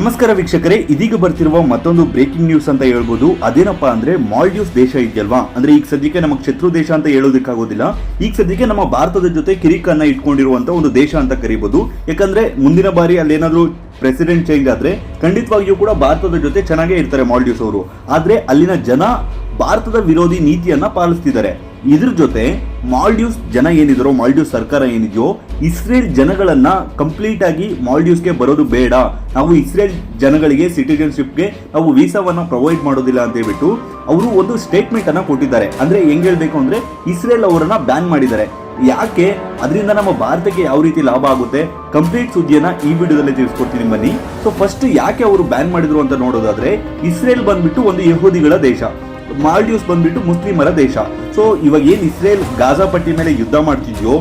ನಮಸ್ಕಾರ ವೀಕ್ಷಕರೇ, ಇದೀಗ ಬರ್ತಿರುವ ಮತ್ತೊಂದು ಬ್ರೇಕಿಂಗ್ ನ್ಯೂಸ್ ಅಂತ ಹೇಳ್ಬೋದು. ಅದೇನಪ್ಪ ಅಂದ್ರೆ ಮಾಲ್ಡೀವ್ಸ್ ದೇಶ ಇದೆಯಲ್ವಾ? ಅಂದ್ರೆ ಈಗ ಸದ್ಯಕ್ಕೆ ನಮಗೆ ಶತ್ರು ದೇಶ ಅಂತ ಹೇಳೋದಕ್ಕಾಗೋದಿಲ್ಲ. ಈಗ ಸದ್ಯಕ್ಕೆ ನಮ್ಮ ಭಾರತದ ಜೊತೆ ಕಿರಿಕನ್ನ ಇಟ್ಕೊಂಡಿರುವಂತ ಒಂದು ದೇಶ ಅಂತ ಕರಿಬಹುದು ಯಾಕಂದ್ರೆ ಮುಂದಿನ ಬಾರಿ ಅಲ್ಲೇನಾದ್ರೂ ಪ್ರೆಸಿಡೆಂಟ್ ಚೇಂಜ್ ಆದ್ರೆ ಖಂಡಿತವಾಗಿಯೂ ಕೂಡ ಭಾರತದ ಜೊತೆ ಚೆನ್ನಾಗೇ ಇರ್ತಾರೆ ಮಾಲ್ಡೀವ್ಸ್ ಅವರು. ಆದ್ರೆ ಅಲ್ಲಿನ ಜನ ಭಾರತದ ವಿರೋಧಿ ನೀತಿಯನ್ನ ಪಾಲಿಸ್ತಿದ್ದಾರೆ. ಇದ್ರ ಜೊತೆ ಮಾಲ್ಡೀವ್ಸ್ ಜನ ಏನಿದಾರೋ, ಮಾಲ್ಡೀವ್ಸ್ ಸರ್ಕಾರ ಏನಿದೆಯೋ, ಇಸ್ರೇಲ್ ಜನಗಳನ್ನ ಕಂಪ್ಲೀಟ್ ಆಗಿ ಮಾಲ್ಡೀವ್ಸ್ಗೆ ಬರೋದು ಬೇಡ. ನಾವು ಇಸ್ರೇಲ್ ಜನಗಳಿಗೆ ಸಿಟಿಜನ್ಶಿಪ್ಗೆ ನಾವು ವೀಸಾವನ್ನ ಪ್ರೊವೈಡ್ ಮಾಡೋದಿಲ್ಲ ಅಂತ ಹೇಳ್ಬಿಟ್ಟು ಅವರು ಒಂದು ಸ್ಟೇಟ್ಮೆಂಟ್ ಅನ್ನ ಕೊಟ್ಟಿದ್ದಾರೆ. ಅಂದ್ರೆ ಹೆಂಗ್ ಹೇಳ್ಬೇಕು ಅಂದ್ರೆ, ಇಸ್ರೇಲ್ ಅವರನ್ನ ಬ್ಯಾನ್ ಮಾಡಿದ್ದಾರೆ. ಯಾಕೆ? ಅದರಿಂದ ನಮ್ಮ ಭಾರತಕ್ಕೆ ಯಾವ ರೀತಿ ಲಾಭ ಆಗುತ್ತೆ? ಕಂಪ್ಲೀಟ್ ಸುದ್ದಿಯನ್ನ ಈ ವಿಡಿಯೋದಲ್ಲಿ ತಿಳಿಸ್ಕೊಡ್ತೀನಿ ಬನ್ನಿ. ಸೊ ಫಸ್ಟ್ ಯಾಕೆ ಅವರು ಬ್ಯಾನ್ ಮಾಡಿದ್ರು ಅಂತ ನೋಡೋದಾದ್ರೆ, ಇಸ್ರೇಲ್ ಬಂದ್ಬಿಟ್ಟು ಒಂದು ಯಹೂದಿಗಳ ದೇಶ. ಮಾಲ್ಡೀವ್ಸ್ ಬಂದ್ಬಿಟ್ಟು ಮುಸ್ಲಿಮರ ದೇಶ. ಸೊ ಇವಾಗ ಏನು ಇಸ್ರೇಲ್ ಗಾಜಾ ಪಟ್ಟಿ ಮೇಲೆ ಯುದ್ಧ ಮಾಡ್ತಿದ್ಯೋ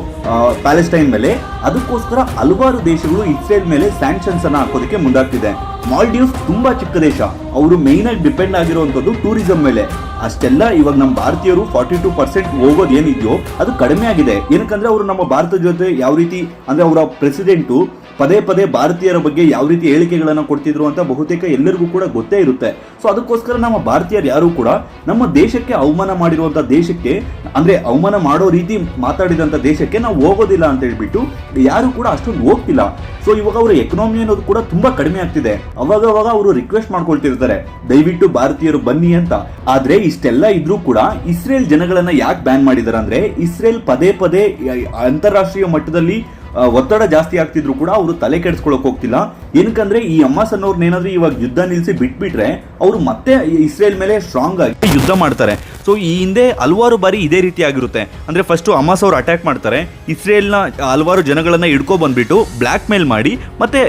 ಪ್ಯಾಲೆಸ್ಟೈನ್ ಮೇಲೆ, ಅದಕ್ಕೋಸ್ಕರ ಹಲವಾರು ದೇಶಗಳು ಇಸ್ರೇಲ್ ಮೇಲೆ ಸ್ಯಾಂಕ್ಷನ್ಸ್ ಅನ್ನ ಹಾಕೋದಕ್ಕೆ ಮುಂದಾಗ್ತಿದೆ. ಮಾಲ್ಡೀವ್ಸ್ ತುಂಬಾ ಚಿಕ್ಕ ದೇಶ. ಅವರು ಮೇನ್ ಆಗಿ ಡಿಪೆಂಡ್ ಆಗಿರುವಂತದ್ದು ಟೂರಿಸಂ ಮೇಲೆ. ಅಷ್ಟೆಲ್ಲ ಇವಾಗ ನಮ್ಮ ಭಾರತೀಯರು ಫಾರ್ಟಿ ಟು ಪರ್ಸೆಂಟ್ ಹೋಗೋದು ಏನಿದೆಯೋ, ಅದು ಕಡಿಮೆ ಆಗಿದೆ. ಏನಕ್ಕಂದ್ರೆ ಅವರು ನಮ್ಮ ಭಾರತದ ಜೊತೆ ಯಾವ ರೀತಿ, ಅಂದ್ರೆ ಅವರ ಪ್ರೆಸಿಡೆಂಟು ಪದೇ ಪದೇ ಭಾರತೀಯರ ಬಗ್ಗೆ ಯಾವ ರೀತಿ ಹೇಳಿಕೆಗಳನ್ನು ಕೊಡ್ತಿದ್ರು ಅಂತ ಬಹುತೇಕ ಎಲ್ಲರಿಗೂ ಕೂಡ ಗೊತ್ತೇ ಇರುತ್ತೆ. ಸೊ ಅದಕ್ಕೋಸ್ಕರ ನಮ್ಮ ಭಾರತೀಯರು ಯಾರು ಕೂಡ ನಮ್ಮ ದೇಶಕ್ಕೆ ಅವಮಾನ ಮಾಡಿರುವಂಥ ದೇಶಕ್ಕೆ, ಅಂದ್ರೆ ಅವಮಾನ ಮಾಡೋ ರೀತಿ ಮಾತಾಡಿದಂತ ದೇಶಕ್ಕೆ ನಾವು ಹೋಗೋದಿಲ್ಲ ಅಂತ ಹೇಳ್ಬಿಟ್ಟು ಯಾರು ಕೂಡ ಅಷ್ಟೊಂದು ಹೋಗ್ತಿಲ್ಲ. ಸೊ ಇವಾಗ ಅವರ ಎಕನಾಮಿ ಅನ್ನೋದು ಕೂಡ ತುಂಬಾ ಕಡಿಮೆ ಆಗ್ತಿದೆ. ಅವಾಗ ಅವಾಗ ಅವರು ರಿಕ್ವೆಸ್ಟ್ ಮಾಡ್ಕೊಳ್ತಿರ್ತಾರೆ, ದಯವಿಟ್ಟು ಭಾರತೀಯರು ಬನ್ನಿ ಅಂತ. ಆದ್ರೆ ಇಷ್ಟೆಲ್ಲ ಇದ್ರೂ ಕೂಡ ಇಸ್ರೇಲ್ ಜನಗಳನ್ನ ಯಾಕೆ ಬ್ಯಾನ್ ಮಾಡಿದ್ದಾರೆ ಅಂದ್ರೆ, ಇಸ್ರೇಲ್ ಪದೇ ಪದೇ ಅಂತಾರಾಷ್ಟ್ರೀಯ ಮಟ್ಟದಲ್ಲಿ ಒತ್ತಡ ಜಾಸ್ತಿ ಆಗ್ತಿದ್ರು ಕೂಡ ಅವರು ತಲೆ ಕೆಡಿಸ್ಕೊಳಕ್ ಹೋಗ್ತಿಲ್ಲ. ಏನಕ್ಕಂದ್ರೆ ಈ ಅಮ್ಮಾಸ್ ಅನ್ನೋರ್ನ ಏನಾದ್ರೂ ಇವಾಗ ಯುದ್ಧ ನಿಲ್ಲಿಸಿ ಬಿಟ್ಬಿಟ್ರೆ ಅವರು ಮತ್ತೆ ಇಸ್ರೇಲ್ ಮೇಲೆ ಸ್ಟ್ರಾಂಗ್ ಆಗಿ ಯುದ್ಧ ಮಾಡ್ತಾರೆ. ಸೊ ಈ ಹಿಂದೆ ಹಲವಾರು ಬಾರಿ ಇದೇ ರೀತಿ ಆಗಿರುತ್ತೆ. ಅಂದ್ರೆ ಫಸ್ಟ್ ಅಮ್ಮಾಸ್ ಅವರು ಅಟ್ಯಾಕ್ ಮಾಡ್ತಾರೆ. ಇಸ್ರೇಲ್ನ ಹಲವಾರು ಜನಗಳನ್ನ ಹಿಡ್ಕೊ ಬಂದ್ಬಿಟ್ಟು ಬ್ಲ್ಯಾಕ್ ಮೇಲ್ ಮಾಡಿ ಮತ್ತೆ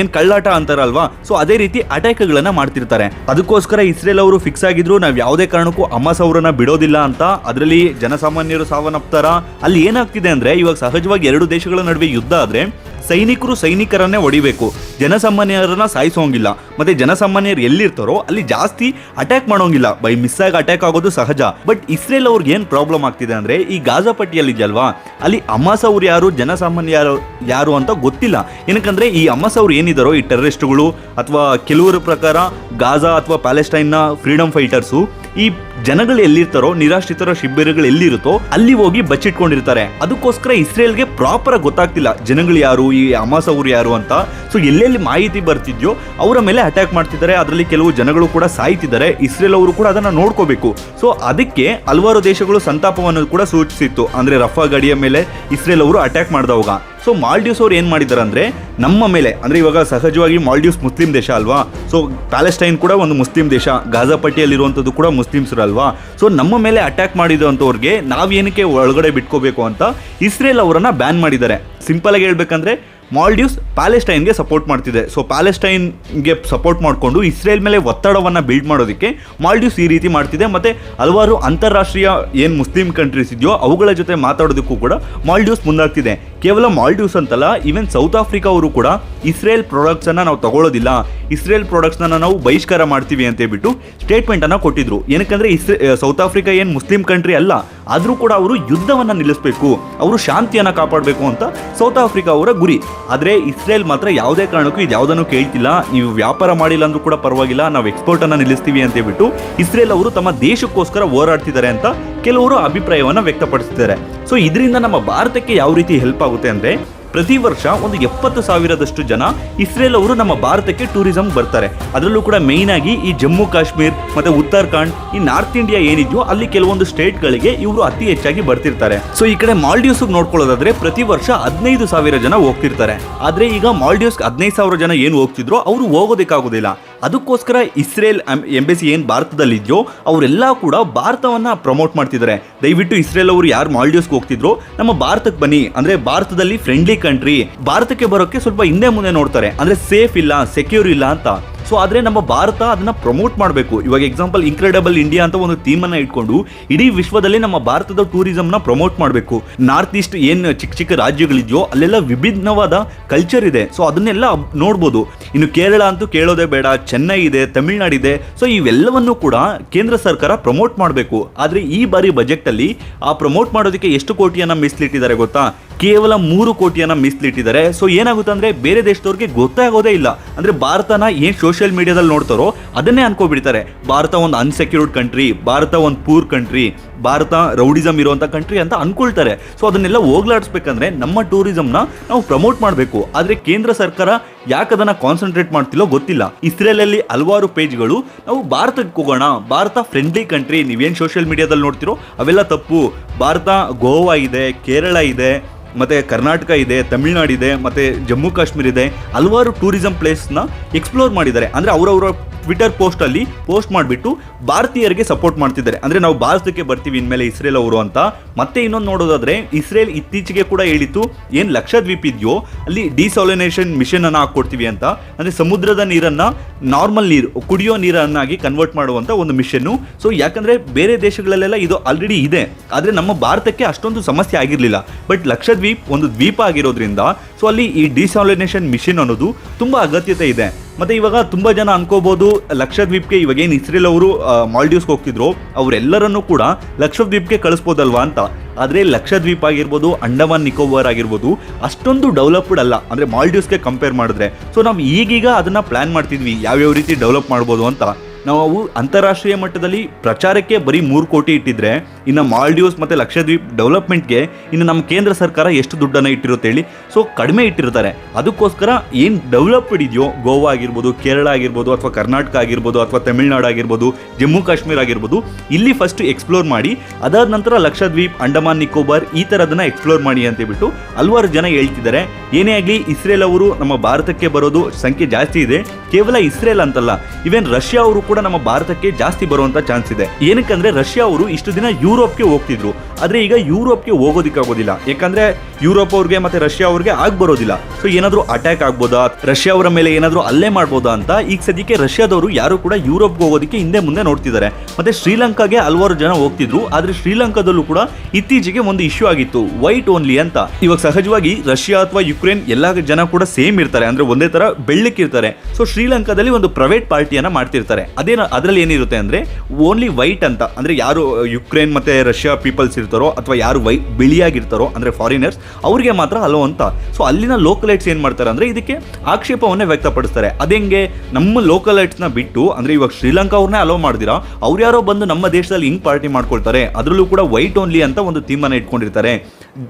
ಏನ್ ಕಳ್ಳಾಟ ಅಂತಾರಲ್ವಾ? ಸೊ ಅದೇ ರೀತಿ ಅಟ್ಯಾಕ್ಗಳನ್ನ ಮಾಡ್ತಿರ್ತಾರೆ. ಅದಕ್ಕೋಸ್ಕರ ಇಸ್ರೇಲ್ ಅವರು ಫಿಕ್ಸ್ ಆಗಿದ್ರು. ನಾವು ಯಾವುದೇ ಕಾರಣಕ್ಕೂ ಅಮ್ಮಾಸ್ ಅವರನ್ನ ಬಿಡೋದಿಲ್ಲ ಅಂತ. ಅದರಲ್ಲಿ ಜನಸಾಮಾನ್ಯರು ಸಾವನ್ನಪ್ತಾರ. ಅಲ್ಲಿ ಏನಾಗ್ತಿದೆ ಅಂದ್ರೆ ಇವಾಗ ಸಹಜವಾಗಿ ಎರಡು ದೇಶಗಳ ನಡುವೆ ಯುದ್ಧ ಆದ್ರೆ ಸೈನಿಕರು ಸೈನಿಕರನ್ನೇ ಹೊಡಿಬೇಕು. ಜನಸಾಮಾನ್ಯರನ್ನ ಸಾಯಿಸೋಂಗಿಲ್ಲ. ಮತ್ತೆ ಜನಸಾಮಾನ್ಯರು ಎಲ್ಲಿರ್ತಾರೋ ಅಲ್ಲಿ ಜಾಸ್ತಿ ಅಟ್ಯಾಕ್ ಮಾಡೋಂಗಿಲ್ಲ. ಬೈ ಮಿಸ್ ಆಗಿ ಅಟ್ಯಾಕ್ ಆಗೋದು ಸಹಜ. ಬಟ್ ಇಸ್ರೇಲ್ ಅವ್ರಿಗೆ ಏನ್ ಪ್ರಾಬ್ಲಮ್ ಆಗ್ತಿದೆ ಅಂದ್ರೆ ಈ ಗಾಜಾ ಪಟ್ಟಿಯಲ್ಲಿ ಇದೆಯಲ್ವಾ ಅಲ್ಲಿ ಅಮಾಸ ಅವ್ರು ಯಾರು ಜನಸಾಮಾನ್ಯ ಯಾರು ಯಾರು ಅಂತ ಗೊತ್ತಿಲ್ಲ. ಏನಕ್ಕಂದ್ರೆ ಈ ಅಮಾಸ ಅವ್ರು ಏನಿದಾರೋ ಈ ಟೆರರಿಸ್ಟ್ಗಳು ಅಥವಾ ಕೆಲವರ ಪ್ರಕಾರ ಗಾಜಾ ಅಥವಾ ಪ್ಯಾಲೆಸ್ಟೈನ್ನ ಫ್ರೀಡಮ್ ಫೈಟರ್ಸು ಈ ಜನಗಳು ಎಲ್ಲಿರ್ತಾರೋ, ನಿರಾಶ್ರಿತರ ಶಿಬಿರಗಳು ಎಲ್ಲಿರುತ್ತೋ, ಅಲ್ಲಿ ಹೋಗಿ ಬಚ್ಚಿಟ್ಕೊಂಡಿರ್ತಾರೆ. ಅದಕ್ಕೋಸ್ಕರ ಇಸ್ರೇಲ್ಗೆ ಪ್ರಾಪರ್ ಗೊತ್ತಾಗ್ತಿಲ್ಲ ಜನಗಳು ಯಾರು, ಈ ಅಮಾಸ ಅವರು ಯಾರು ಅಂತ. ಸೊ ಎಲ್ಲೆಲ್ಲಿ ಮಾಹಿತಿ ಬರ್ತಿದ್ಯೋ, ಅವರ ಮೇಲೆ ಅಟ್ಯಾಕ್ ಮಾಡ್ತಿದ್ದಾರೆ. ಅದರಲ್ಲಿ ಕೆಲವು ಜನಗಳು ಕೂಡ ಸಾಯ್ತಿದ್ದಾರೆ. ಇಸ್ರೇಲ್ ಅವರು ಕೂಡ ಅದನ್ನ ನೋಡ್ಕೋಬೇಕು. ಸೊ ಅದಕ್ಕೆ ಹಲವಾರು ದೇಶಗಳು ಸಂತಾಪವನ್ನು ಕೂಡ ಸೂಚಿಸಿತ್ತು. ಅಂದ್ರೆ ರಫಾ ಗಡಿಯ ಮೇಲೆ ಇಸ್ರೇಲ್ ಅವರು ಅಟ್ಯಾಕ್ ಮಾಡಿದವಾಗ. ಸೊ ಮಾಲ್ಡೀವ್ಸ್ ಅವ್ರು ಏನು ಮಾಡಿದ್ದಾರೆ ಅಂದ್ರೆ ನಮ್ಮ ಮೇಲೆ, ಅಂದ್ರೆ ಇವಾಗ ಸಹಜವಾಗಿ ಮಾಲ್ಡೀವ್ಸ್ ಮುಸ್ಲಿಂ ದೇಶ ಅಲ್ವಾ? ಸೊ ಪ್ಯಾಲೆಸ್ಟೈನ್ ಕೂಡ ಒಂದು ಮುಸ್ಲಿಂ ದೇಶ ಗಾಜಾ ಪಟ್ಟಿಯಲ್ಲಿರುವಂಥದ್ದು ಕೂಡ ಮುಸ್ಲಿಮ್ಸ್ರು ಅಲ್ವಾ ಸೊ ನಮ್ಮ ಮೇಲೆ ಅಟ್ಯಾಕ್ ಮಾಡಿದಂಥವ್ರಿಗೆ ನಾವೇನಕ್ಕೆ ಒಳಗಡೆ ಬಿಟ್ಕೋಬೇಕು ಅಂತ ಇಸ್ರೇಲ್ ಅವರನ್ನ ಬ್ಯಾನ್ ಮಾಡಿದ್ದಾರೆ. ಸಿಂಪಲ್ ಆಗಿ ಹೇಳ್ಬೇಕಂದ್ರೆ ಮಾಲ್ಡೀವ್ಸ್ ಪ್ಯಾಲೆಸ್ಟೈನ್ಗೆ ಸಪೋರ್ಟ್ ಮಾಡ್ತಿದೆ. ಸೊ ಪ್ಯಾಲೆಸ್ಟೈನ್ಗೆ ಸಪೋರ್ಟ್ ಮಾಡಿಕೊಂಡು ಇಸ್ರೇಲ್ ಮೇಲೆ ಒತ್ತಡವನ್ನು ಬಿಲ್ಡ್ ಮಾಡೋದಕ್ಕೆ ಮಾಲ್ಡೀವ್ಸ್ ಈ ರೀತಿ ಮಾಡ್ತಿದೆ. ಮತ್ತು ಹಲವಾರು ಅಂತಾರಾಷ್ಟ್ರೀಯ ಏನು ಮುಸ್ಲಿಂ ಕಂಟ್ರೀಸ್ ಇದೆಯೋ ಅವುಗಳ ಜೊತೆ ಮಾತಾಡೋದಕ್ಕೂ ಕೂಡ ಮಾಲ್ಡೀವ್ಸ್ ಮುಂದಾಗ್ತಿದೆ. ಕೇವಲ ಮಾಲ್ಡೀವ್ಸ್ ಅಂತಲ್ಲ ಈವನ್ ಸೌತ್ ಆಫ್ರಿಕಾ ಅವರು ಕೂಡ ಇಸ್ರೇಲ್ ಪ್ರಾಡಕ್ಟ್ಸ್ ಅನ್ನ ನಾವು ತಗೊಳ್ಳೋದಿಲ್ಲ ಇಸ್ರೇಲ್ ಪ್ರಾಡಕ್ಟ್ಸ್ ನಾವು ಬಹಿಷ್ಕಾರ ಮಾಡ್ತೀವಿ ಅಂತ ಹೇಳ್ಬಿಟ್ಟು ಸ್ಟೇಟ್ಮೆಂಟ್ ಅನ್ನ ಕೊಟ್ಟಿದ್ರು. ಏನಕ್ಕಂದ್ರೆ ಇಸ್ರೇ ಸೌತ್ ಆಫ್ರಿಕಾ ಏನು ಮುಸ್ಲಿಂ ಕಂಟ್ರಿ ಅಲ್ಲ, ಆದ್ರೂ ಕೂಡ ಅವರು ಯುದ್ಧವನ್ನ ನಿಲ್ಲಿಸಬೇಕು, ಅವರು ಶಾಂತಿಯನ್ನ ಕಾಪಾಡಬೇಕು ಅಂತ ಸೌತ್ ಆಫ್ರಿಕಾ ಅವರ ಗುರಿ. ಆದ್ರೆ ಇಸ್ರೇಲ್ ಮಾತ್ರ ಯಾವುದೇ ಕಾರಣಕ್ಕೂ ಇದು ಯಾವುದನ್ನು ಕೇಳ್ತಿಲ್ಲ. ನೀವು ವ್ಯಾಪಾರ ಮಾಡಿಲ್ಲ ಅಂದ್ರೂ ಕೂಡ ಪರವಾಗಿಲ್ಲ, ನಾವು ಎಕ್ಸ್ಪೋರ್ಟನ್ನು ನಿಲ್ಲಿಸ್ತೀವಿ ಅಂತ ಹೇಳ್ಬಿಟ್ಟು ಇಸ್ರೇಲ್ ಅವರು ತಮ್ಮ ದೇಶಕ್ಕೋಸ್ಕರ ಹೋರಾಡ್ತಿದ್ದಾರೆ ಅಂತ ಕೆಲವರು ಅಭಿಪ್ರಾಯವನ್ನ ವ್ಯಕ್ತಪಡಿಸಿದ್ದಾರೆ. ಸೊ ಇದರಿಂದ ನಮ್ಮ ಭಾರತಕ್ಕೆ ಯಾವ ರೀತಿ ಹೆಲ್ಪ್ ಆಗುತ್ತೆ? ಅಂದ್ರೆ ಪ್ರತಿ ವರ್ಷ ಒಂದು ಎಪ್ಪತ್ತು ಸಾವಿರದಷ್ಟು ಜನ ಇಸ್ರೇಲ್ ಅವರು ನಮ್ಮ ಭಾರತಕ್ಕೆ ಟೂರಿಸಂ ಬರ್ತಾರೆ. ಅದರಲ್ಲೂ ಕೂಡ ಮೇಯ್ನ್ ಆಗಿ ಈ ಜಮ್ಮು ಕಾಶ್ಮೀರ್ ಮತ್ತೆ ಉತ್ತರಾಖಂಡ್, ಈ ನಾರ್ತ್ ಇಂಡಿಯಾ ಏನಿದೆಯೋ ಅಲ್ಲಿ ಕೆಲವೊಂದು ಸ್ಟೇಟ್ಗಳಿಗೆ ಇವರು ಅತಿ ಹೆಚ್ಚಾಗಿ ಬರ್ತಿರ್ತಾರೆ. ಸೊ ಈ ಕಡೆ ಮಾಲ್ಡೀವ್ಸ್ ನೋಡ್ಕೊಳ್ಳೋದಾದ್ರೆ ಪ್ರತಿ ವರ್ಷ ಹದಿನೈದು ಸಾವಿರ ಜನ ಹೋಗ್ತಿರ್ತಾರೆ. ಆದ್ರೆ ಈಗ ಮಾಲ್ಡೀವ್ಸ್ ಹದಿನೈದು ಸಾವಿರ ಜನ ಏನು ಹೋಗ್ತಿದ್ರು ಅವರು ಹೋಗೋದಕ್ಕಾಗೋದಿಲ್ಲ. ಅದಕ್ಕೋಸ್ಕರ ಇಸ್ರೇಲ್ ಎಂಬೆಸಿ ಏನು ಭಾರತದಲ್ಲಿದೆಯೋ ಅವರೆಲ್ಲ ಕೂಡ ಭಾರತವನ್ನು ಪ್ರಮೋಟ್ ಮಾಡ್ತಿದ್ದಾರೆ. ದಯವಿಟ್ಟು ಇಸ್ರೇಲ್ ಅವರು ಯಾರು ಮಾಲ್ಡೀವ್ಸ್ಗೆ ಹೋಗ್ತಿದ್ರು ನಮ್ಮ ಭಾರತಕ್ಕೆ ಬನ್ನಿ. ಅಂದರೆ ಭಾರತದಲ್ಲಿ ಫ್ರೆಂಡ್ಲಿ ಕಂಟ್ರಿ ಭಾರತಕ್ಕೆ ಬರೋಕ್ಕೆ ಸ್ವಲ್ಪ ಹಿಂದೆ ಮುಂದೆ ನೋಡ್ತಾರೆ. ಅಂದರೆ ಸೇಫ್ ಇಲ್ಲ ಸೆಕ್ಯೂರ್ ಇಲ್ಲ ಅಂತ. ಸೊ ಆದರೆ ನಮ್ಮ ಭಾರತ ಅದನ್ನ ಪ್ರಮೋಟ್ ಮಾಡಬೇಕು. ಇವಾಗ ಎಕ್ಸಾಂಪಲ್ ಇನ್ಕ್ರೆಡಬಲ್ ಇಂಡಿಯಾ ಅಂತ ಒಂದು ಥೀಮ್ ಅನ್ನ ಇಟ್ಕೊಂಡು ಇಡೀ ವಿಶ್ವದಲ್ಲಿ ನಮ್ಮ ಭಾರತದ ಟೂರಿಸಮ್ನ ಪ್ರಮೋಟ್ ಮಾಡಬೇಕು. ನಾರ್ತ್ ಈಸ್ಟ್ ಏನು ಚಿಕ್ಕ ಚಿಕ್ಕ ರಾಜ್ಯಗಳಿದೆಯೋ, ಅಲ್ಲೆಲ್ಲ ವಿಭಿನ್ನವಾದ ಕಲ್ಚರ್ ಇದೆ. ಸೊ ಅದನ್ನೆಲ್ಲ ನೋಡ್ಬೋದು. ಇನ್ನು ಕೇರಳ ಅಂತೂ ಕೇಳೋದೇ ಬೇಡ, ಚೆನ್ನೈ ಇದೆ, ತಮಿಳ್ನಾಡು ಇದೆ. ಸೊ ಇವೆಲ್ಲವನ್ನು ಕೂಡ ಕೇಂದ್ರ ಸರ್ಕಾರ ಪ್ರಮೋಟ್ ಮಾಡಬೇಕು. ಆದರೆ ಈ ಬಾರಿ ಬಜೆಟ್ ಅಲ್ಲಿ ಆ ಪ್ರಮೋಟ್ ಮಾಡೋದಕ್ಕೆ ಎಷ್ಟು ಕೋಟಿಯನ್ನು ಮೀಸಲಿಟ್ಟಿದ್ದಾರೆ ಗೊತ್ತಾ? ಕೇವಲ ಮೂರು ಕೋಟಿಯನ್ನ ಮೀಸಲಿಟ್ಟಿದ್ದಾರೆ ಸೊ ಏನಾಗುತ್ತೆ ಅಂದ್ರೆ ಬೇರೆ ದೇಶದವ್ರಿಗೆ ಗೊತ್ತೇ ಆಗೋದೇ ಇಲ್ಲ. ಅಂದ್ರೆ ಭಾರತನ ಏನ್ ಸೋಷಿಯಲ್ ಮೀಡಿಯಾದಲ್ಲಿ ನೋಡ್ತಾರೋ ಅದನ್ನೇ ಅನ್ಕೋಬಿಡ್ತಾರೆ. ಭಾರತ ಒಂದು ಅನ್ಸೆಕ್ಯೂರ್ಡ್ ಕಂಟ್ರಿ ಭಾರತ ಒಂದು ಪೂರ್ ಕಂಟ್ರಿ ಭಾರತ ರೌಡಿಸಮ್ ಇರುವಂತ ಕಂಟ್ರಿ ಅಂತ ಅನ್ಕೊಳ್ತಾರೆ. ಸೊ ಅದನ್ನೆಲ್ಲ ಹೋಗ್ಲಾಡಿಸ್ಬೇಕಂದ್ರೆ ನಮ್ಮ ಟೂರಿಸಂನ ನಾವು ಪ್ರಮೋಟ್ ಮಾಡಬೇಕು. ಆದ್ರೆ ಕೇಂದ್ರ ಸರ್ಕಾರ ಯಾಕೆ ಅದನ್ನ ಕಾನ್ಸಂಟ್ರೇಟ್ ಮಾಡ್ತಿಲ್ಲೋ ಗೊತ್ತಿಲ್ಲ. ಇಸ್ರೇಲಲ್ಲಿ ಹಲವಾರು ಪೇಜ್ಗಳು ನಾವು ಭಾರತಕ್ಕೆ ಹೋಗೋಣ, ಭಾರತ ಫ್ರೆಂಡ್ಲಿ ಕಂಟ್ರಿ ನೀವೇನು ಸೋಷಿಯಲ್ ಮೀಡಿಯಾದಲ್ಲಿ ನೋಡ್ತಿರೋ ಅವೆಲ್ಲ ತಪ್ಪು. ಭಾರತ ಗೋವಾ ಇದೆ, ಕೇರಳ ಇದೆ, ಮತ್ತು ಕರ್ನಾಟಕ ಇದೆ ತಮಿಳ್ನಾಡಿದೆ ಮತ್ತೆ ಜಮ್ಮು ಕಾಶ್ಮೀರ ಇದೆ. ಹಲವಾರು ಟೂರಿಸಂ ಪ್ಲೇಸ್ನ ಎಕ್ಸ್ಪ್ಲೋರ್ ಮಾಡಿದ್ದಾರೆ. ಅಂದರೆ ಅವರವರ ಟ್ವಿಟರ್ ಪೋಸ್ಟ್ ಅಲ್ಲಿ ಪೋಸ್ಟ್ ಮಾಡಿಬಿಟ್ಟು ಭಾರತೀಯರಿಗೆ ಸಪೋರ್ಟ್ ಮಾಡ್ತಿದ್ದಾರೆ. ಅಂದ್ರೆ ನಾವು ಭಾರತಕ್ಕೆ ಬರ್ತೀವಿ ಇನ್ಮೇಲೆ ಇಸ್ರೇಲ್ ಅವರು ಅಂತ. ಮತ್ತೆ ಇನ್ನೊಂದು ನೋಡೋದಾದ್ರೆ, ಇಸ್ರೇಲ್ ಇತ್ತೀಚೆಗೆ ಕೂಡ ಹೇಳಿತ್ತು, ಏನ್ ಲಕ್ಷದ್ವೀಪ್ ಇದೆಯೋ, ಅಲ್ಲಿ ಡಿಸಾಲಿನೇಷನ್ ಮಿಷನ್ ಅನ್ನ ಹಾಕೊಡ್ತೀವಿ ಅಂತ. ಅಂದ್ರೆ ಸಮುದ್ರದ ನೀರನ್ನ ನಾರ್ಮಲ್ ನೀರು, ಕುಡಿಯೋ ನೀರನ್ನಾಗಿ ಕನ್ವರ್ಟ್ ಮಾಡುವಂತ ಒಂದು ಮಿಷನ್ನು ಸೊ ಯಾಕಂದ್ರೆ ಬೇರೆ ದೇಶಗಳಲ್ಲೆಲ್ಲ ಇದು ಆಲ್ರೆಡಿ ಇದೆ. ಆದ್ರೆ ನಮ್ಮ ಭಾರತಕ್ಕೆ ಅಷ್ಟೊಂದು ಸಮಸ್ಯೆ ಆಗಿರಲಿಲ್ಲ. ಬಟ್ ಲಕ್ಷದ್ವೀಪ್ ಒಂದು ದ್ವೀಪ ಆಗಿರೋದ್ರಿಂದ ಸೊ ಅಲ್ಲಿ ಈ ಡಿಸಾಲಿನೇಷನ್ ಮಿಷನ್ ಅನ್ನೋದು ತುಂಬಾ ಅಗತ್ಯತೆ ಇದೆ. ಮತ್ತೆ ಇವಾಗ ತುಂಬಾ ಜನ ಅನ್ಕೋಬಹುದು ಲಕ್ಷದ್ವೀಪ್ಗೆ ಇವಾಗ ಏನು ಇಸ್ರೇಲ್ ಅವರು ಮಾಲ್ಡೀವ್ಸ್ಗೆ ಹೋಗ್ತಿದ್ರು, ಅವರೆಲ್ಲರನ್ನೂ ಕೂಡ ಲಕ್ಷದ್ವೀಪ್ಗೆ ಕಳಿಸ್ಬೋದಲ್ವಾ ಅಂತ. ಆದರೆ ಲಕ್ಷದ್ವೀಪ್ ಆಗಿರ್ಬೋದು, ಅಂಡಮಾನ್ ನಿಕೋಬಾರ್ ಆಗಿರ್ಬೋದು, ಅಷ್ಟೊಂದು ಡೆವಲಪ್ಡ್ ಅಲ್ಲ. ಅಂದರೆ ಮಾಲ್ಡೀವ್ಸ್ಗೆ ಕಂಪೇರ್ ಮಾಡಿದ್ರೆ. ಸೊ ನಾವು ಈಗೀಗ ಅದನ್ನ ಪ್ಲಾನ್ ಮಾಡ್ತಿದ್ವಿ, ಯಾವ್ಯಾವ ರೀತಿ ಡೆವಲಪ್ ಮಾಡ್ಬೋದು ಅಂತ. ನಾವು ಅಂತಾರಾಷ್ಟ್ರೀಯ ಮಟ್ಟದಲ್ಲಿ ಪ್ರಚಾರಕ್ಕೆ ಬರೀ ಮೂರು ಕೋಟಿ ಇಟ್ಟಿದ್ರೆ, ಇನ್ನು ಮಾಲ್ಡೀವ್ಸ್ ಮತ್ತು ಲಕ್ಷದ್ವೀಪ್ ಡೆವಲಪ್ಮೆಂಟ್ಗೆ ಇನ್ನು ನಮ್ಮ ಕೇಂದ್ರ ಸರ್ಕಾರ ಎಷ್ಟು ದುಡ್ಡನ್ನು ಇಟ್ಟಿರುತ್ತೆ ಹೇಳಿ, ಸೊ ಕಡಿಮೆ ಇಟ್ಟಿರ್ತಾರೆ. ಅದಕ್ಕೋಸ್ಕರ ಏನು ಡೆವಲಪ್ಡ್ ಇದೆಯೋ, ಗೋವಾ ಆಗಿರ್ಬೋದು, ಕೇರಳ ಆಗಿರ್ಬೋದು, ಅಥವಾ ಕರ್ನಾಟಕ ಆಗಿರ್ಬೋದು, ಅಥವಾ ತಮಿಳ್ನಾಡು ಆಗಿರ್ಬೋದು, ಜಮ್ಮು ಕಾಶ್ಮೀರ ಆಗಿರ್ಬೋದು, ಇಲ್ಲಿ ಫಸ್ಟ್ ಎಕ್ಸ್ಪ್ಲೋರ್ ಮಾಡಿ, ಅದಾದ ನಂತರ ಲಕ್ಷದ್ವೀಪ್, ಅಂಡಮಾನ್, ನಿಕೋಬಾರ್ ಈ ಥರದನ್ನ ಎಕ್ಸ್ಪ್ಲೋರ್ ಮಾಡಿ ಅಂತ ಹೇಳ್ಬಿಟ್ಟು ಹಲವಾರು ಜನ ಹೇಳ್ತಿದ್ದಾರೆ. ಏನೇ ಆಗಲಿ ಇಸ್ರೇಲ್ ಅವರು ನಮ್ಮ ಭಾರತಕ್ಕೆ ಬರೋದು ಸಂಖ್ಯೆ ಜಾಸ್ತಿ ಇದೆ. ಕೇವಲ ಇಸ್ರೇಲ್ ಅಂತಲ್ಲ ಇವೆನ್ ರಷ್ಯಾ ಅವರು ಕೂಡ ನಮ್ಮ ಭಾರತಕ್ಕೆ ಜಾಸ್ತಿ ಬರುವಂತ ಚಾನ್ಸ್ ಇದೆ. ಏನಕ್ಕಂದ್ರೆ ರಷ್ಯಾ ಅವರು ಇಷ್ಟು ದಿನ ಯುರೋಪ್ಗೆ ಹೋಗ್ತಿದ್ರು. ಆದ್ರೆ ಈಗ ಯುರೋಪ್ಗೆ ಹೋಗೋದಿಕ್ಕಾಗೋದಿಲ್ಲ. ಯಾಕಂದ್ರೆ ಯುರೋಪ್ ಅವ್ರಿಗೆ ಮತ್ತೆ ರಷ್ಯಾ ಅವ್ರಿಗೆ ಆಗ್ ಬರೋದಿಲ್ಲ. ಸೊ ಏನಾದ್ರೂ ಅಟ್ಯಾಕ್ ಆಗ್ಬೋದಾ? ರಷ್ಯಾ ಅವರ ಮೇಲೆ ಏನಾದ್ರೂ ಅಲ್ಲೇ ಮಾಡ್ಬೋದಾ ಅಂತ ಈಗ ಸದ್ಯಕ್ಕೆ ರಷ್ಯಾದವರು ಯಾರು ಕೂಡ ಯುರೋಪ್ಗೆ ಹೋಗೋದಕ್ಕೆ ಹಿಂದೆ ಮುಂದೆ ನೋಡ್ತಿದ್ದಾರೆ. ಮತ್ತೆ ಶ್ರೀಲಂಕಾಗೆ ಹಲವಾರು ಜನ ಹೋಗ್ತಿದ್ರು. ಆದ್ರೆ ಶ್ರೀಲಂಕಾದಲ್ಲೂ ಕೂಡ ಇತ್ತೀಚೆಗೆ ಒಂದು ಇಶ್ಯೂ ಆಗಿತ್ತು. ವೈಟ್ ಓನ್ಲಿ ಅಂತ. ಇವಾಗ ಸಹಜವಾಗಿ ರಷ್ಯಾ ಅಥವಾ ಯುಕ್ರೇನ್ ಎಲ್ಲಾ ಜನ ಕೂಡ ಸೇಮ್ ಇರ್ತಾರೆ. ಅಂದ್ರೆ ಒಂದೇ ತರ ಬೆಳ್ಳಕ್ಕಿರ್ತಾರೆ. ಸೊ ಶ್ರೀಲಂಕಾದಲ್ಲಿ ಒಂದು ಪ್ರೈವೇಟ್ ಪಾರ್ಟಿಯನ್ನ ಮಾಡ್ತಿರ್ತಾರೆ. ಅದೇನ ಅದರಲ್ಲಿ ಏನಿರುತ್ತೆ ಅಂದರೆ ಓನ್ಲಿ ವೈಟ್ ಅಂತ, ಅಂದರೆ ಯಾರು ಯುಕ್ರೇನ್ ಮತ್ತು ರಷ್ಯಾ ಪೀಪಲ್ಸ್ ಇರ್ತಾರೋ ಅಥವಾ ಯಾರು ವೈ, ಬಿಳಿಯಾಗಿರ್ತಾರೋ, ಅಂದರೆ ಫಾರಿನರ್ಸ್ ಅವ್ರಿಗೆ ಮಾತ್ರ ಅಲೋ ಅಂತ. ಸೊ ಅಲ್ಲಿನ ಲೋಕಲೈಟ್ಸ್ ಏನು ಮಾಡ್ತಾರೆ ಅಂದರೆ ಇದಕ್ಕೆ ಆಕ್ಷೇಪವನ್ನೇ ವ್ಯಕ್ತಪಡಿಸ್ತಾರೆ. ಅದೇಂಗೆ ನಮ್ಮ ಲೋಕಲೈಟ್ಸ್ನ ಬಿಟ್ಟು, ಅಂದರೆ ಇವಾಗ ಶ್ರೀಲಂಕಾ ಅವ್ರನ್ನೇ ಅಲೋ ಮಾಡ್ದಿರಾ, ಅವ್ರು ಯಾರೋ ಬಂದು ನಮ್ಮ ದೇಶದಲ್ಲಿ ಹಿಂಗೆ ಪಾರ್ಟಿ ಮಾಡ್ಕೊಳ್ತಾರೆ, ಅದರಲ್ಲೂ ಕೂಡ ವೈಟ್ ಓನ್ಲಿ ಅಂತ ಒಂದು ಥೀಮನ್ನು ಇಟ್ಕೊಂಡಿರ್ತಾರೆ.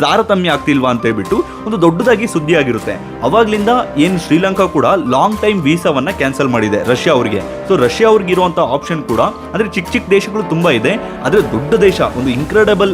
ತಾರತಮ್ಯ ಆಗ್ತಿಲ್ವಾ ಅಂತ ಹೇಳ್ಬಿಟ್ಟು ಒಂದು ದೊಡ್ಡದಾಗಿ ಸುದ್ದಿ ಆಗಿರುತ್ತೆ ಅವಾಗ್ಲಿಂದ ಏನು ಶ್ರೀಲಂಕಾ ಕೂಡ ಲಾಂಗ್ ಟೈಮ್ ವೀಸಾವನ್ನ ಕ್ಯಾನ್ಸಲ್ ಮಾಡಿದೆ ರಷ್ಯಾ ಅವರಿಗೆ. ಸೊ ರಷ್ಯಾ ಅವ್ರಿಗೆ ಇರುವಂತ ಆಪ್ಷನ್ ಕೂಡ, ಅಂದ್ರೆ ಚಿಕ್ಕ ಚಿಕ್ಕ ದೇಶಗಳು ತುಂಬಾ ಇದೆ. ಆದ್ರೆ ದೊಡ್ಡ ದೇಶ, ಒಂದು ಇನ್ಕ್ರೆಡಬಲ್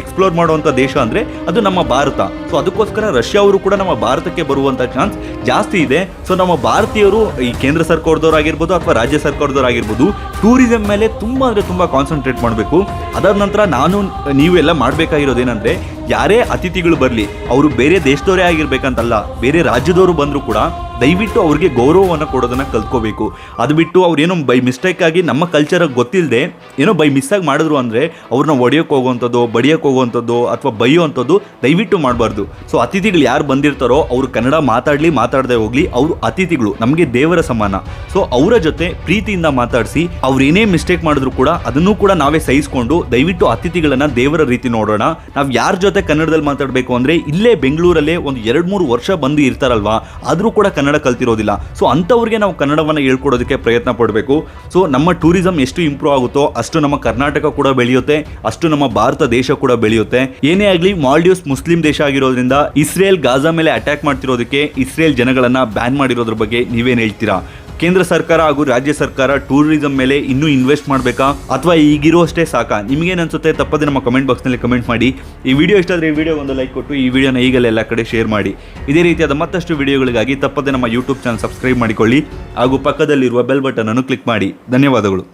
ಎಕ್ಸ್ಪ್ಲೋರ್ ಮಾಡುವಂತ ದೇಶ ಅಂದ್ರೆ ಅದು ನಮ್ಮ ಭಾರತ. ಸೊ ಅದಕ್ಕೋಸ್ಕರ ರಷ್ಯಾ ಅವರು ಕೂಡ ನಮ್ಮ ಭಾರತಕ್ಕೆ ಬರುವಂತ ಚಾನ್ಸ್ ಜಾಸ್ತಿ ಇದೆ. ಸೊ ನಮ್ಮ ಭಾರತೀಯರು ಈ ಕೇಂದ್ರ ಸರ್ಕಾರದವ್ರು ಆಗಿರ್ಬೋದು ಅಥವಾ ರಾಜ್ಯ ಸರ್ಕಾರದವ್ರು ಆಗಿರ್ಬೋದು ಟೂರಿಸಂ ಮೇಲೆ ತುಂಬಾ ಅಂದ್ರೆ ತುಂಬಾ ಕಾನ್ಸಂಟ್ರೇಟ್ ಮಾಡಬೇಕು. ಅದಾದ ನಂತರ ನಾನು, ನೀವೆಲ್ಲ ಮಾಡಬೇಕಾಗಿರೋದೇನೆಂದರೆ, ಯಾರೇ ಅತಿಥಿಗಳು ಬರಲಿ, ಅವರು ಬೇರೆ ದೇಶದವರೇ ಆಗಿರ್ಬೇಕಂತಲ್ಲ, ಬೇರೆ ರಾಜ್ಯದವರು ಬಂದರೂ ಕೂಡ ದಯವಿಟ್ಟು ಅವ್ರಿಗೆ ಗೌರವವನ್ನು ಕೊಡೋದನ್ನು ಕಲ್ತ್ಕೋಬೇಕು. ಅದು ಬಿಟ್ಟು ಅವ್ರು ಏನೋ ಬೈ ಮಿಸ್ಟೇಕ್ ಆಗಿ ನಮ್ಮ ಕಲ್ಚರ್ ಗೊತ್ತಿಲ್ಲದೆ ಏನೋ ಬೈ ಮಿಸ್ಸಾಗಿ ಮಾಡಿದ್ರು ಅಂದರೆ ಅವ್ರನ್ನ ಒಡೆಯೋಕೆ ಹೋಗುವಂಥದ್ದು, ಬಡಿಯೋಕೆ ಹೋಗುವಂಥದ್ದು ಅಥವಾ ಬೈಯುವಂಥದ್ದು ದಯವಿಟ್ಟು ಮಾಡಬಾರ್ದು. ಸೊ ಅತಿಥಿಗಳು ಯಾರು ಬಂದಿರ್ತಾರೋ ಅವರು ಕನ್ನಡ ಮಾತಾಡಲಿ, ಮಾತಾಡದೆ ಹೋಗ್ಲಿ, ಅವರು ಅತಿಥಿಗಳು, ನಮಗೆ ದೇವರ ಸಮಾನ. ಸೊ ಅವರ ಜೊತೆ ಪ್ರೀತಿಯಿಂದ ಮಾತಾಡಿಸಿ ಅವ್ರೇನೇ ಮಿಸ್ಟೇಕ್ ಮಾಡಿದ್ರು ಕೂಡ ಅದನ್ನು ಕೂಡ ನಾವೇ ಸಹಿಸಿಕೊಂಡು ದಯವಿಟ್ಟು ಅತಿಥಿಗಳನ್ನು ದೇವರ ರೀತಿ ನೋಡೋಣ. ನಾವು ಯಾರ ಜೊತೆ ಕನ್ನಡದಲ್ಲಿ ಮಾತಾಡಬೇಕು ಅಂದರೆ ಇಲ್ಲೇ ಬೆಂಗಳೂರಲ್ಲೇ ಒಂದು ಎರಡು ಮೂರು ವರ್ಷ ಬಂದು ಇರ್ತಾರಲ್ವಾ, ಆದರೂ ಕೂಡ ಕನ್ನಡ ಕಲ್ತಿರೋದಿಲ್ಲ. ಸೊ ಅಂಥವ್ರಿಗೆ ನಾವು ಕನ್ನಡವನ್ನು ಹೇಳ್ಕೊಡೋದಕ್ಕೆ ಪ್ರಯತ್ನ ಪಡಬೇಕು. ಸೊ ನಮ್ಮ ಟೂರಿಸಂ ಎಷ್ಟು ಇಂಪ್ರೂವ್ ಆಗುತ್ತೋ ಅಷ್ಟು ನಮ್ಮ ಕರ್ನಾಟಕ ಕೂಡ ಬೆಳೆಯುತ್ತೆ, ಅಷ್ಟು ನಮ್ಮ ಭಾರತ ದೇಶ ಕೂಡ ಬೆಳೆಯುತ್ತೆ. ಏನೇ ಆಗಲಿ, ಮಾಲ್ಡೀವ್ಸ್ ಮುಸ್ಲಿಂ ದೇಶ ಆಗಿರೋದ್ರಿಂದ ಇಸ್ರೇಲ್, ಗಾಜಾ ಮೇಲೆ ಅಟ್ಯಾಕ್ ಮಾಡ್ತಿರೋದಕ್ಕೆ ಇಸ್ರೇಲ್ ಜನಗಳನ್ನ ಬ್ಯಾನ್ ಮಾಡಿರೋದ್ರ ಬಗ್ಗೆ ನೀವೇನು ಹೇಳ್ತೀರಾ? ಕೇಂದ್ರ ಸರ್ಕಾರ ಹಾಗೂ ರಾಜ್ಯ ಸರ್ಕಾರ ಟೂರಿಸಂ ಮೇಲೆ ಇನ್ನೂ ಇನ್ವೆಸ್ಟ್ ಮಾಡಬೇಕಾ? ಅಥವಾ ಈಗಿರುವಷ್ಟೇ ಸಾಕಾ? ನಿಮಗೇನು ಅನ್ಸುತ್ತೆ? ತಪ್ಪದೆ ನಮ್ಮ ಕಮೆಂಟ್ ಬಾಕ್ಸ್ನಲ್ಲಿ ಕಮೆಂಟ್ ಮಾಡಿ. ಈ ವಿಡಿಯೋ ಇಷ್ಟ ಆದರೆ ಈ ವಿಡಿಯೋ ಒಂದು ಲೈಕ್ ಕೊಟ್ಟು, ಈ ವಿಡಿಯೋನ ಈಗಲೇ ಎಲ್ಲ ಕಡೆ ಶೇರ್ ಮಾಡಿ. ಇದೇ ರೀತಿಯಾದ ಮತ್ತಷ್ಟು ವಿಡಿಯೋಗಳಿಗಾಗಿ ತಪ್ಪದೆ ನಮ್ಮ ಯೂಟ್ಯೂಬ್ ಚಾನಲ್ ಸಬ್ಸ್ಕ್ರೈಬ್ ಮಾಡಿಕೊಳ್ಳಿ. ಹಾಗೂ ಪಕ್ಕದಲ್ಲಿರುವ ಬೆಲ್ ಬಟನ್ ಅನ್ನು ಕ್ಲಿಕ್ ಮಾಡಿ. ಧನ್ಯವಾದಗಳು.